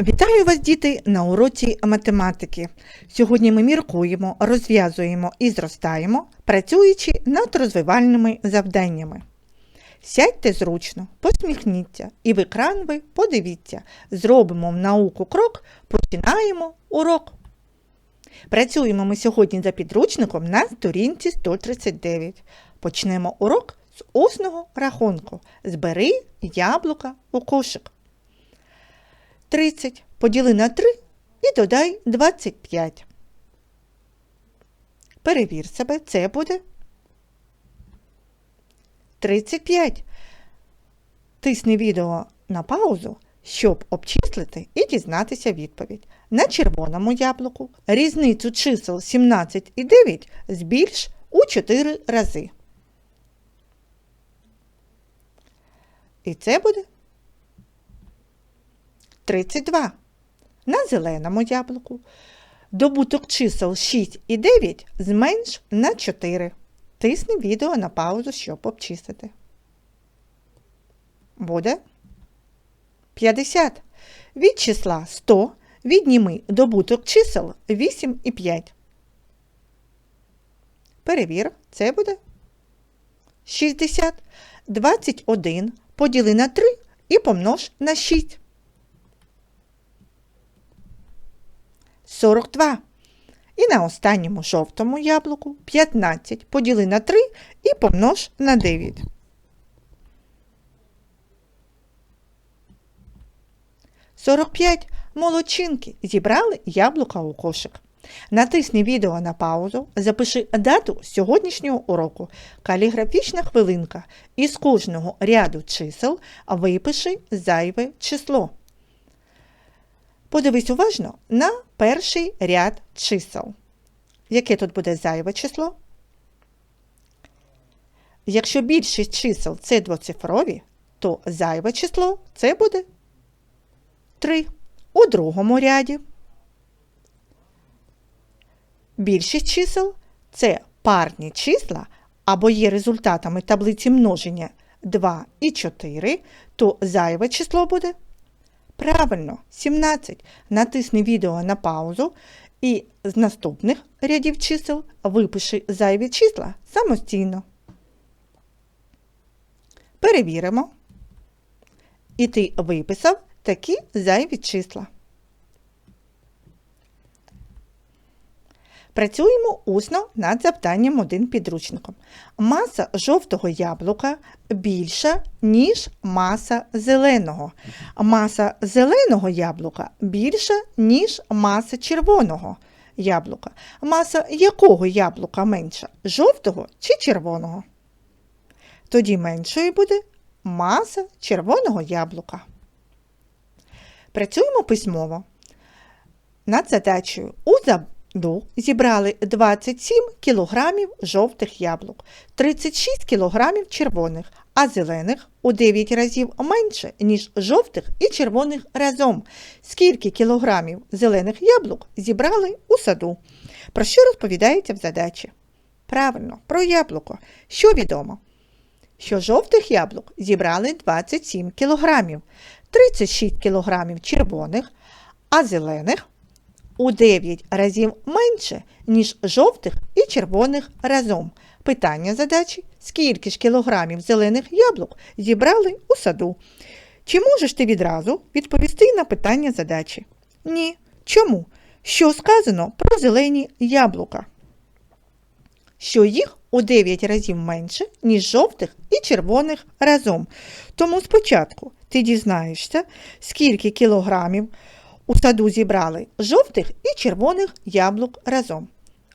Вітаю вас, діти, на уроці математики. Сьогодні ми міркуємо, розв'язуємо і зростаємо, працюючи над розвивальними завданнями. Сядьте зручно, посміхніться і в екран ви подивіться. Зробимо в науку крок, починаємо урок. Працюємо ми сьогодні за підручником на сторінці 139. Почнемо урок з усного рахунку. Збери яблука у кошик. 30 поділи на 3 і додай 25. Перевір себе, це буде 35. Тисни відео на паузу, щоб обчислити і дізнатися відповідь. На червоному яблуку різницю чисел 17 і 9 збільш у 4 рази. І це буде 32. На зеленому яблуку добуток чисел 6 і 9 зменш на 4. Тисни відео на паузу, щоб обчистити. Буде 50. Від числа 100 відніми добуток чисел 8 і 5. Перевір, це буде 60. 21 поділи на 3 і помнож на 6. 42. І на останньому жовтому яблуку 15 поділи на 3 і помнож на 9. Сорок п'ять молодчинки зібрали яблука у кошик. Натисни відео на паузу, запиши дату сьогоднішнього уроку, каліграфічна хвилинка. Із кожного ряду чисел випиши зайве число. Подивись уважно на перший ряд чисел. Яке тут буде зайве число? Якщо більшість чисел це двоцифрові, то зайве число це буде 3. У другому ряді. Більшість чисел це парні числа або є результатами таблиці множення 2 і 4, то зайве число буде Правильно, 17. Натисни відео на паузу і з наступних рядів чисел випиши зайві числа самостійно. Перевіримо. І ти виписав такі зайві числа. Працюємо усно над завданням один підручником. Маса жовтого яблука більша, ніж маса зеленого. Маса зеленого яблука більша, ніж маса червоного яблука. Маса якого яблука менша? Жовтого чи червоного? Тоді меншою буде маса червоного яблука. Працюємо письмово. Над задачею у саду зібрали 27 кілограмів жовтих яблук, 36 кілограмів червоних, а зелених у 9 разів менше, ніж жовтих і червоних разом. Скільки кілограмів зелених яблук зібрали у саду? Про що розповідається в задачі? Правильно, про яблуко. Що відомо? Що жовтих яблук зібрали 27 кілограмів, 36 кілограмів червоних, а зелених у 9 разів менше, ніж жовтих і червоних разом. Питання задачі: скільки ж кілограмів зелених яблук зібрали у саду? Чи можеш ти відразу відповісти на питання задачі? Ні. Чому? Що сказано про зелені яблука? Що їх у 9 разів менше, ніж жовтих і червоних разом. Тому спочатку ти дізнаєшся, скільки кілограмів у саду зібрали жовтих і червоних яблук разом.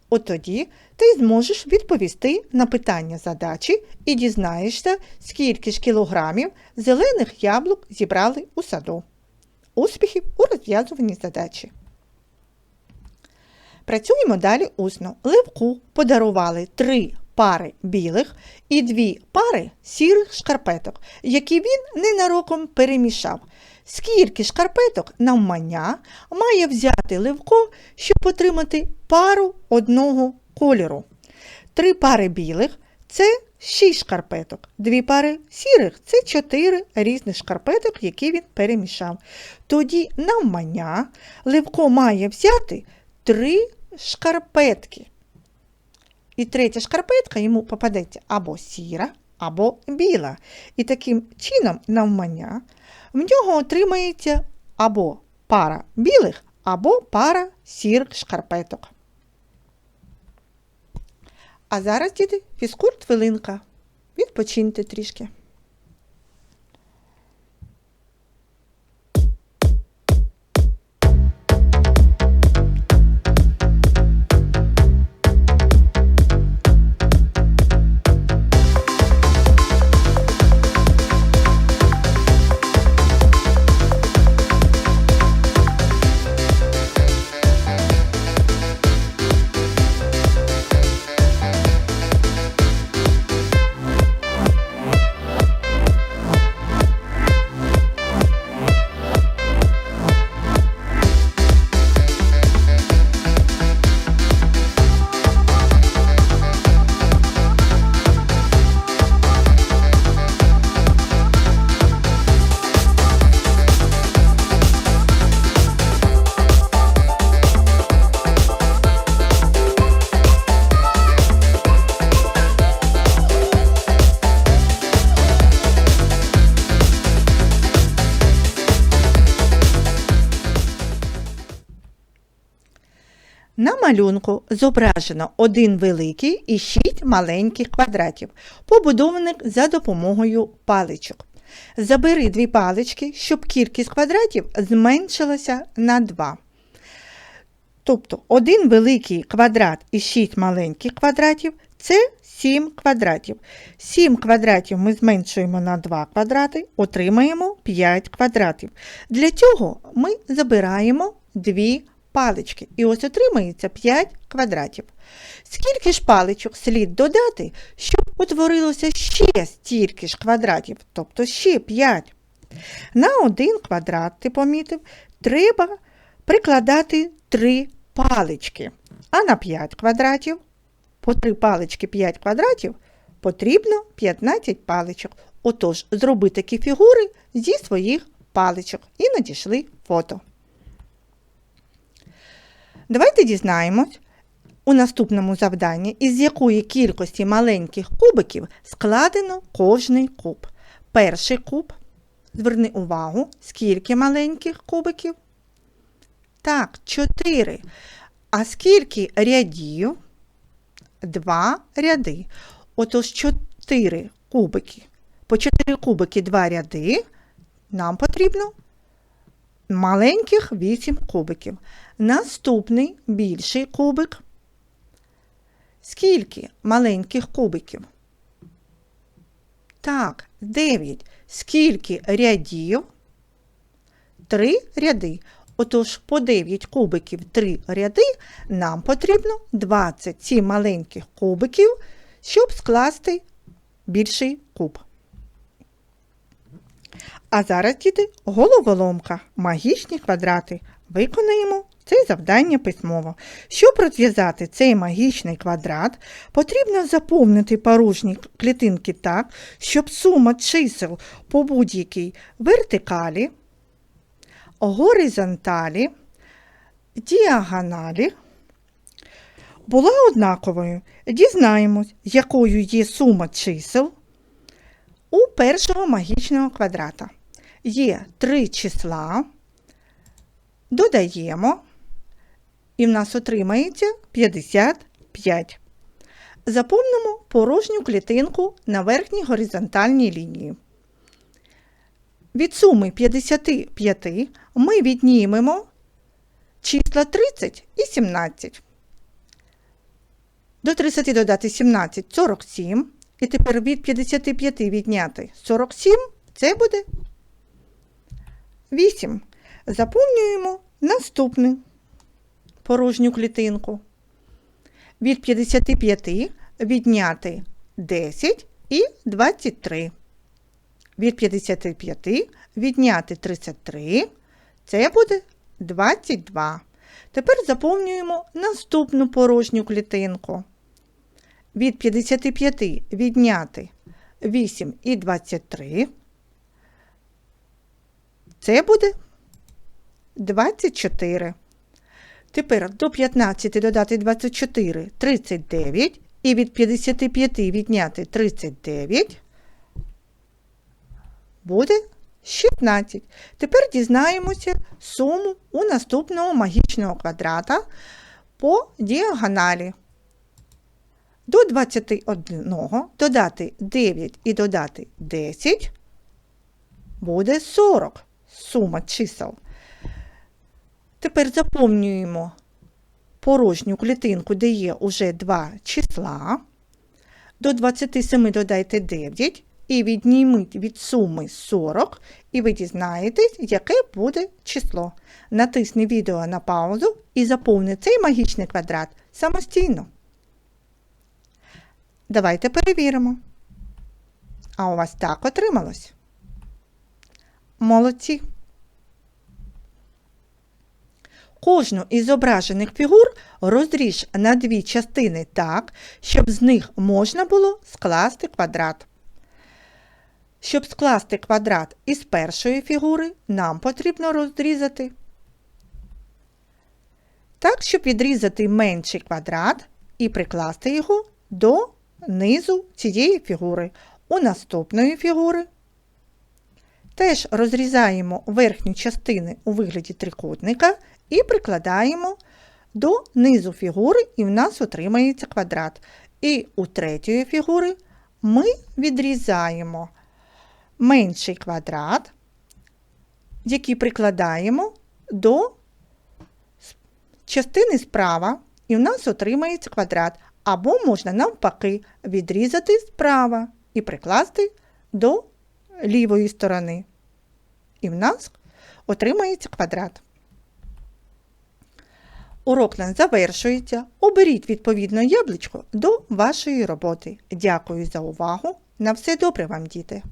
От тоді ти зможеш відповісти на питання задачі і дізнаєшся, скільки ж кілограмів зелених яблук зібрали у саду. Успіхів у розв'язуванні задачі. Працюємо далі усно. Левку подарували три пари білих і дві пари сірих шкарпеток, які він ненароком перемішав. Скільки шкарпеток навмання має взяти Левко, щоб отримати пару одного кольору. Три пари білих це 6 шкарпеток. Дві пари сірих це 4 різних шкарпеток, які він перемішав. Тоді навмання Левко має взяти 3 шкарпетки. І третя шкарпетка йому попадеться або сіра, або біла. І таким чином навмання в нього отримається або пара білих, або пара сірих шкарпеток. А зараз, діти, фізкульт хвилинка. Відпочиньте трішки. На малюнку зображено один великий і шість маленьких квадратів, побудованих за допомогою паличок. Забери дві палички, щоб кількість квадратів зменшилася на 2. Тобто один великий квадрат і 6 маленьких квадратів це 7 квадратів. 7 квадратів ми зменшуємо на 2 квадрати, отримаємо 5 квадратів. Для цього ми забираємо 2 палички. І ось отримається 5 квадратів. Скільки ж паличок слід додати, щоб утворилося ще стільки ж квадратів, тобто ще 5. На один квадрат, ти помітив, треба прикладати 3 палички. А на 5 квадратів, по 3 палички 5 квадратів, потрібно 15 паличок. Отож, зроби такі фігури зі своїх паличок і надійшли фото. Давайте дізнаємось у наступному завданні, із якої кількості маленьких кубиків складено кожний куб. Перший куб. Зверни увагу, скільки маленьких кубиків? Так, 4. А скільки рядів? Два ряди. Отож 4 кубики. По 4 кубики 2 ряди. Нам потрібно маленьких 8 кубиків. Наступний більший кубик. Скільки маленьких кубиків? Так, 9. Скільки рядів? 3 ряди. Отож, по 9 кубиків 3 ряди нам потрібно 27 маленьких кубиків, щоб скласти більший куб. А зараз, діти, головоломка, магічні квадрати. Виконаємо це завдання письмово. Щоб розв'язати цей магічний квадрат, потрібно заповнити порожні клітинки так, щоб сума чисел по будь-якій вертикалі, горизонталі, діагоналі була однаковою. Дізнаємось, якою є сума чисел у першого магічного квадрата. Є три числа, додаємо, і в нас отримається 55. Заповнимо порожню клітинку на верхній горизонтальній лінії. Від суми 55 ми віднімемо числа 30 і 17. До 30 додати 17 47. І тепер від 55 відняти 47 це буде 8. Заповнюємо наступну порожню клітинку. Від 55 відняти 10 і 23. Від 55 відняти 33. Це буде 22. Тепер заповнюємо наступну порожню клітинку. від 55 відняти 8 і 23. Це буде 24. Тепер до 15 додати 24 39. І від 55 відняти 39 буде 16. Тепер дізнаємося суму у наступного магічного квадрата по діагоналі. До 21 додати 9 і додати 10 буде 40 сума чисел. Тепер заповнюємо порожню клітинку, де є уже два числа. До 27 додайте 9 і відніміть від суми 40, і ви дізнаєтесь, яке буде число. Натисни відео на паузу і заповни цей магічний квадрат самостійно. Давайте перевіримо. А у вас так отрималось? Молодці! Кожну із зображених фігур розріж на дві частини так, щоб з них можна було скласти квадрат. Щоб скласти квадрат із першої фігури, нам потрібно розрізати. Так, щоб відрізати менший квадрат і прикласти його до низу цієї фігури. У наступної фігури теж розрізаємо верхню частину у вигляді трикутника і прикладаємо до низу фігури, і в нас отримається квадрат. І у третьої фігури ми відрізаємо менший квадрат, який прикладаємо до частини справа, і в нас отримається квадрат. Або можна навпаки відрізати справа і прикласти до лівої сторони. І в нас отримається квадрат. Урок нас завершується. Оберіть відповідно яблучко до вашої роботи. Дякую за увагу. На все добре вам, діти!